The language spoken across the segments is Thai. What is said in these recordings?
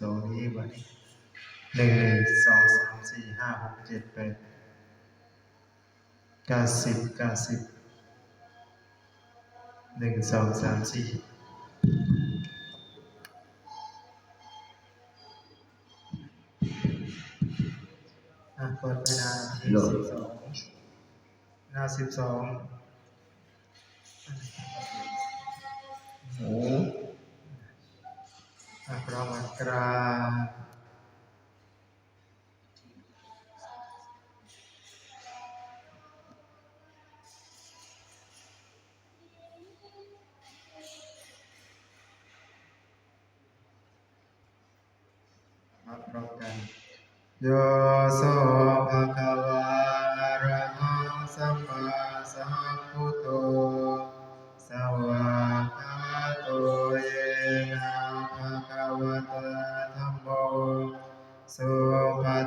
สองนี้วันนี้หนึ่งหนึ่งสองสามสี่ห้าหกเจ็ดแปดเก้าสิบเก้าสิบหนึ่งสองสามสี่อะเปิดไปหนาที่สิบสองหน้าสิบสองโอ้ อะพร้อ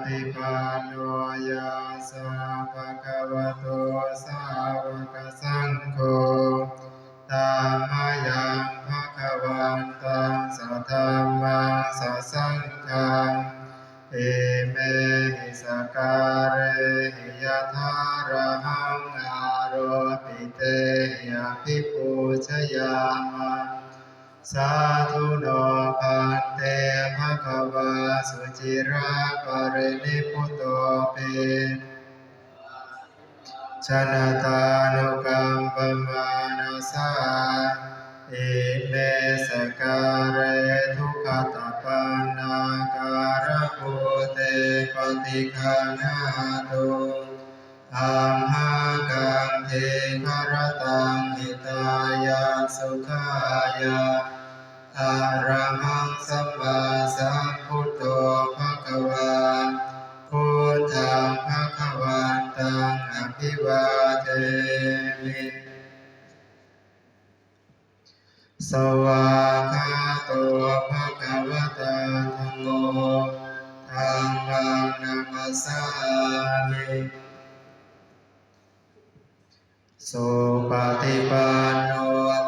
ฏิปันโนยาสาภะคะวะโตสาวกสังโฆธัมมายังภะคะวันตังสัทธัมมังสัสังฆังเอเมหิสการเรหิยะทาระหังอาโรปิเตยะภิปูชยามะ สาธุโนพันเตภะคะวาสุจิราปรินิพุตโตเปชนะตานุกัมปมานาสาเอเมสการเรทุกขตาปันาการะโกเตปฏิคันาตุอัมหากังเทคารตังหิตายาสุขายา อะระหังสัมมาสัมพุทโธภะคะวาพุทธังภะคะวันตังอภิวาเทมิสวากาโตภะคะวะตาธัมโมธัมมังนัมสสามิสุปฏิปันโน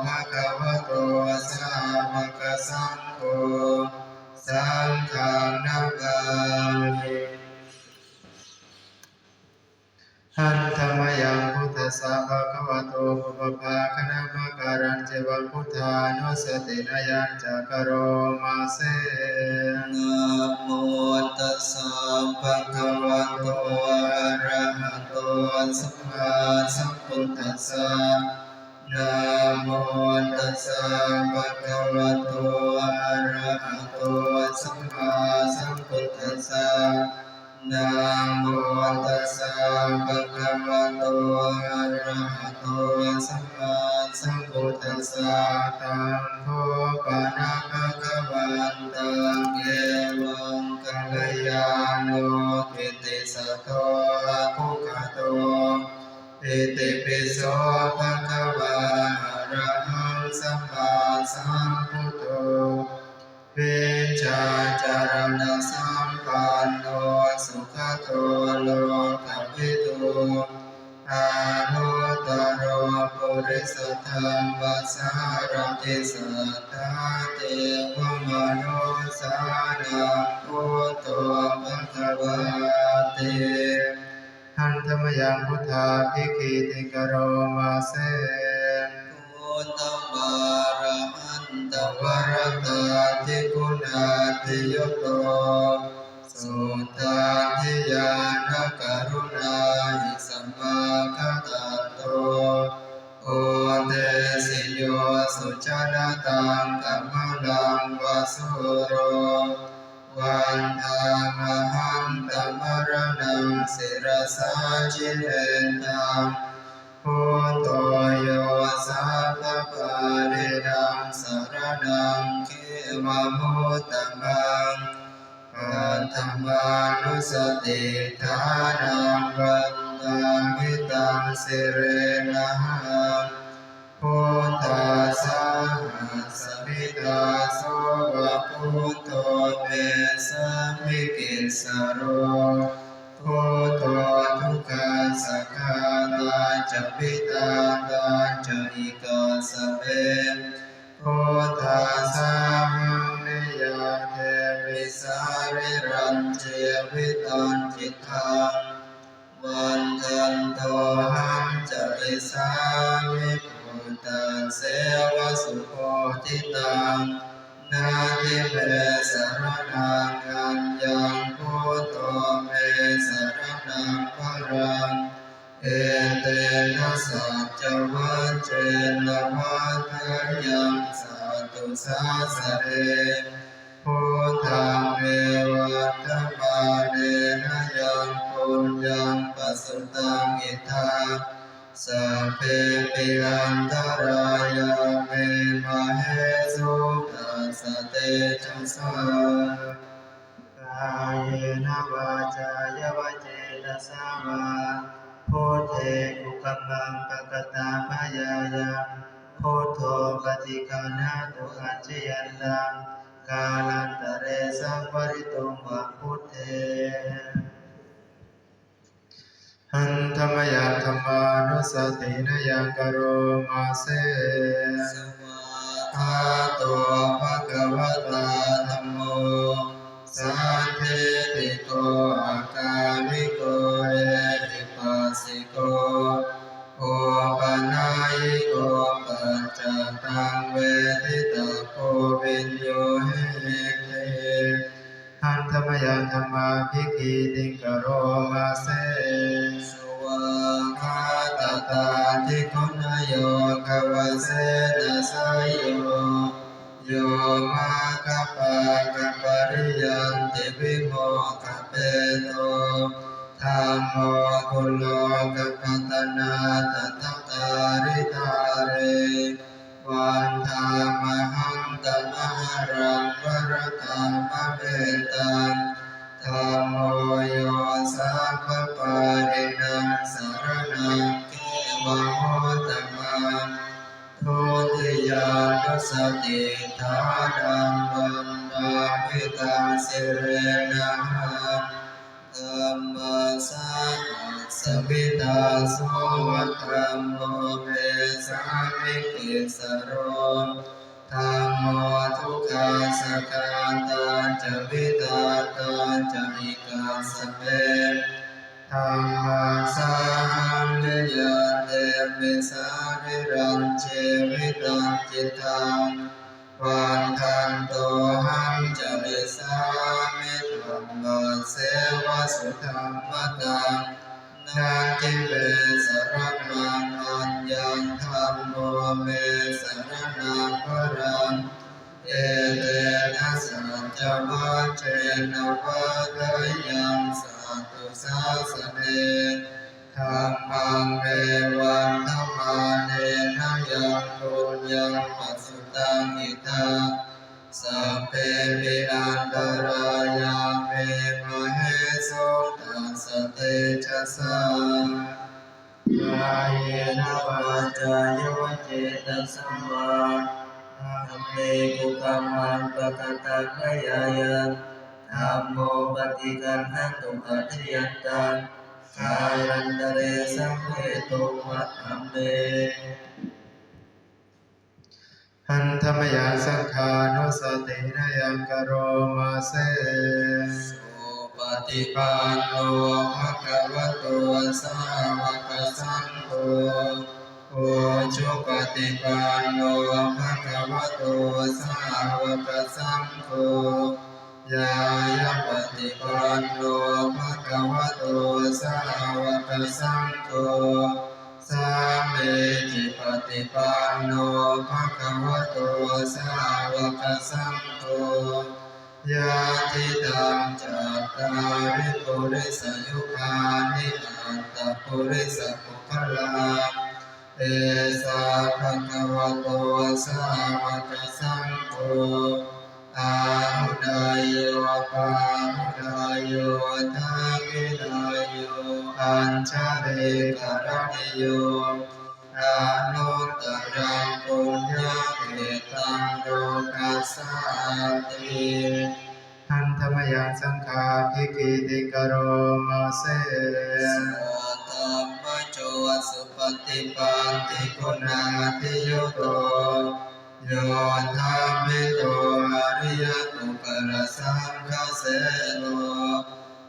ภะคะวะโตสา กสังโฆสังฆังนัมมามิหันธรรมยังพุทธสสะภะคะวะโตปุปภาคณะมะการันเจวะพุทธานุสตินายัญจะกโรมาเสนะโมตัสสะภะคะวะโตอะระหะโตสัมมาสัมพุทธัสสะ นะโมตัสสะภะคะวะโตอะระหะโตสัมมาสัมพุทธัสสะนะโมตัสสะภะคะวะโตอะระหะโตสัมมาสัมพุทธัสสะตังโทปะนะภะคะวันตังเอวังกัลยาโนกิติสตโตอะภุคโต เอิติปิโสภะคะวะอะระหังสัมมาสัมพุทโธเวชาจารณสัมปันโนสุขโตโลกวิทูอานุตโรปุริสธรรมสารติสัทธาเทวมโนสานังพุทโธภะคะวะเต หันธรรมยังพุทธาภิกขิติกโรมาเสพุทธวารหันตววรตาทิคุณาติยโตสุตาทิยานกรุณาหิสัมมาคตโตโอเตสิโยสุจานตังกัมมลังวาสุโร วันธามหังตมรณังศิรสาจิเลนังพุทโยสัพพะเรดังสรณังเขมะมุตตมังปัตตมานุสติทานังวันตังมิตังสิเรนะหังพุทธัสสะ งปุญญังปัสสตังอิทาสัพเพปิอันตรายาเมมเหสุตัสเตจัสสะกายเนวาจายวเจตสาวาโพเทกุกัมมังปะกตาพยายังพุทปฏิคานาตุอัจยันตังกาลันตะเรสังปริตุงวะพุทเท หันธรรมยังธรรมานุสตินยังกโรมาเสสวาคาโตภะคะวะตาธัมโมสัพเพติโกอาการิโกเอหิปัสสิโกโอปะนายิโกปัจจตังเวทิตาโกวินโย ธรรมยังธรรมาภิกขีติงกโรมาเสสวาคาตตาทิคุณโยกวเสนะสยโยโยมาคปะกะปริยันติวิโมกะเปโตธัมโมกุโลกะปัตนาตถตาริตาเร วันธามหังตมหรังวรธรรมเมตังธัมโมโยสัพปารินังสารนังเกวโหตมังทุติยานุสติธาดังวันตาพิตาสิเรนะธัมมาสา สวิตาโสวัตธัมโมเมสามิกิสโรธัมโมทุกขาสกาตาจวิตาตาจวิกาสเปธรรมังสาหังเนยเตมิสาริรันเจวิตังจิตตังวันทันโตหังจริสามิธรรมเสวะสุธรรมตัง นาทิเวสรนังอัญญังธรรมโมเมสรนังพรังเอเตนะสัจวัจเจนะวัฏยังสัตตุสาสเนธรรมังเอวันธรรมาเนนะยังปุญญังปัสสุตังอิทา สัพเพปิอันตรายาเมมเหสุตัสเตจัสสะกายเนวาจายวเจตสาวาธรรมเมกุกัมมังปะกตาพยายังธัมโมปฏิกันหันตุอัจฉยันตังกาลันตเรสังเวตุวัฏธัมเม หันธรรมยาสังขานุสตินยังกโรมาเสสุปฏิปันโนภะคะวะโตสาวกสังโฆโอจุปฏิปันโนภะคะวะโตสาวกสังโฆยายะปฏิปันโนภะคะวะโตสาวกสังโฆ สามีจิปฏิปันโนภะคะวะโตสาวกสังโฆยาติตังจัตตาริปุริสยุคานิอัตตปุริสปุคลาเอสาภะคะวะโตสาวกสังโฆ อาหุดายโยปาหุดายโยทากิดายโยอัญชาเรกรณิโยอานุตรังปุญญาเกตังโลกัสสาติหันธรรมยาสังขาภิกิติกโรมาเสสัตมโจสุปฏิปันติคุณาติโยโต โยธรรมิโตอริยตุปรสังฆเสโน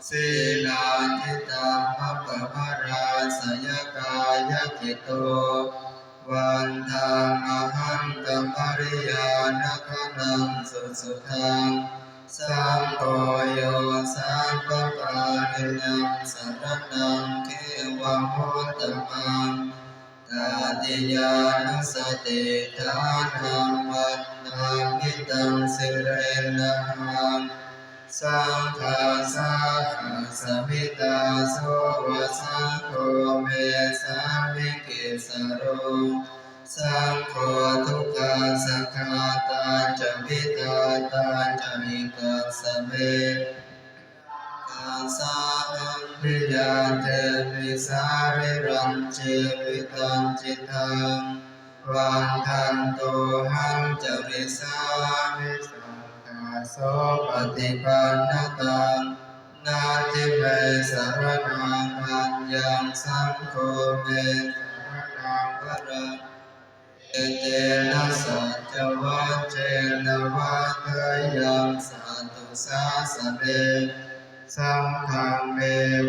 สีลาทิตามะปะมะราสยกายกิโตวันทางอหันตมริยานคนังสุสุทังสังโฆโยสัพพปารินังสรนังเขวะโหตมัง ตาติยานุสติทานังวัฏนามิตังสิเรนังสังฆาสาสมิตาโสวะสังโฆเมสามิกิสโรสังโฆทุกขาสังฆาตาจะวิตาตาจะวิกัสเมกาสา ปิยาเตวิสาริรันเจวิตังจิตังวันทันโตหังจะวิสามิสังฆาโสปฏิปันนตังนาทิเมสารนังอัญญังสังโฆเมสรนังวรังเอเตนะสัจวัจเจนะวัตยังสันตุสาสเน สังฆังเม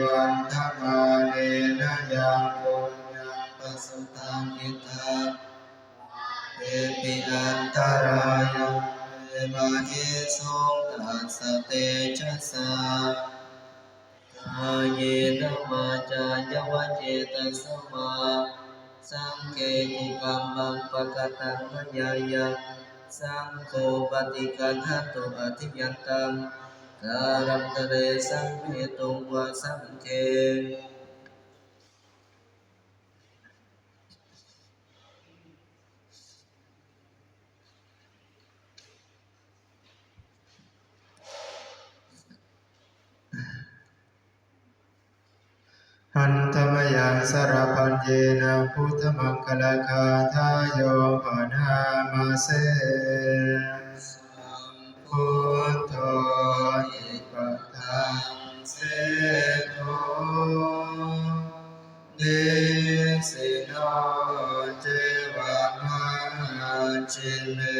วันทมาเนนะยังปุญญังปสุตังกิตาเอปิอันตรายะเอมาเอสงตัสสะเตชะสากายเนมาจายวะเจตสมาสังเกติกรรมังปะกตังมยายะสังโฆปฏิกันหตุอธิยันตัง การัมตะเรสังเมตุงวะสังเกหันธรรมยังสารพันเยนะพุทธมังคลาคาทายโยปนามาเสสัมพุทโธ จิ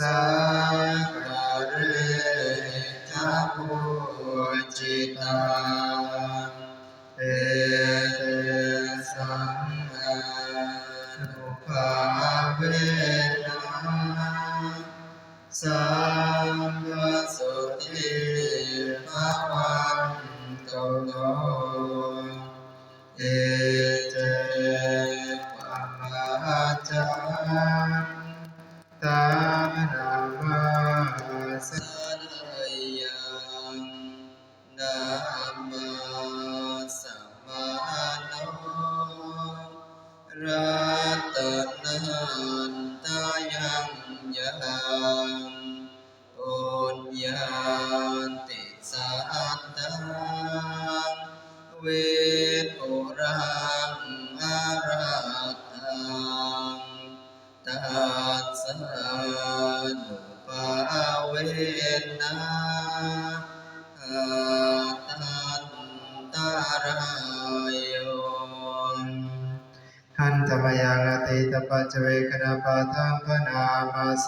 สั จเจเวคณปะทังพนามาเส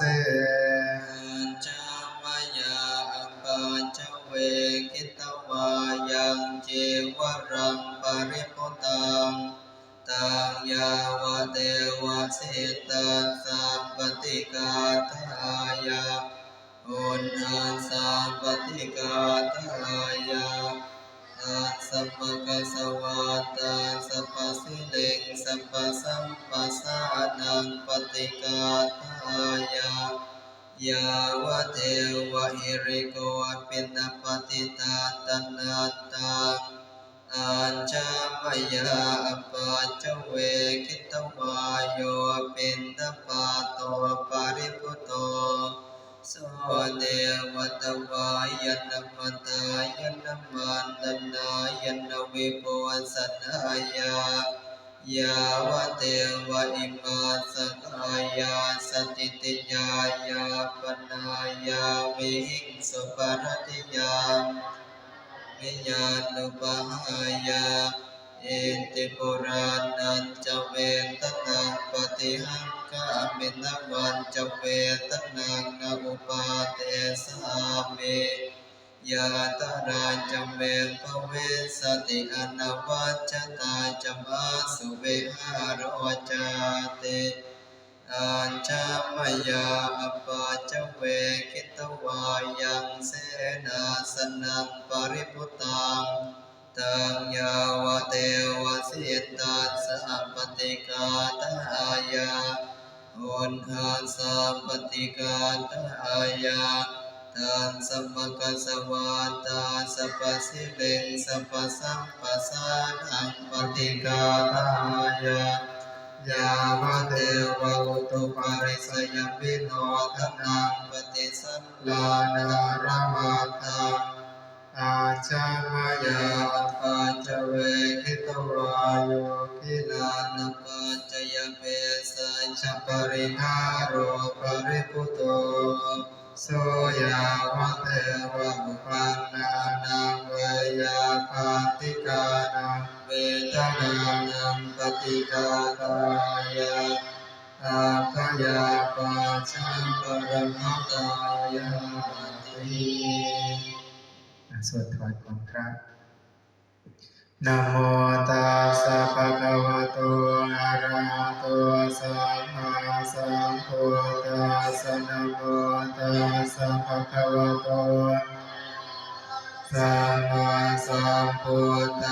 สวะตัสสะปะสิเลงสัพพสัมปัสสะนังปฏิกาทายายาวเทวะหิริโกะปินปฏิตาตนาตังอัญจามยาอปาจเวคิตวายโยปินตปาโตปาริปุโต โสเดวตวายนมตายนมันตนายนวิปุสันายายาวะเทวะอิมาสกายาสติติยายาปนายาวิหิงสุปารติยาวิญาณุปหายา เอติปุรานันจะเวตนาปฏิหังกามินวันจะเวตนังนอุปาเทสามิยาตราจเวปเวสติอนวัจตาจมาสุเวหารวจาเตอัญจามยาอปาจเวคิตวายังเสนาสนังปริพุตัง ตังยาวเทวสิตัสสะปฏิกาตายาอุณหัสสะปฏิกาตายาตันสัมปะกสวาตาสัพสิเลงสัพสัมปสานังปฏิกาตายายาวเทวะอุตุปาริสยปิโนทนังปฏิสันลานารามาต อาจามายายาปาจเวคิตวาโยคิลานปัจยเปสัจจปริหารโรปริปุโตโสยาวะเทวะอุปันนานังเวยาปาติกานังเวทตานานานังปฏิกาตายาอาภยาปาชังปรมตายาติ สวดถวายของพระนะโมตัสสะภะคะวะโตอะระหะโตสัมมาสัมพุทธัสสะนะโมตัสสะภะคะวะโตสัมมาสัมพุทธัสสะ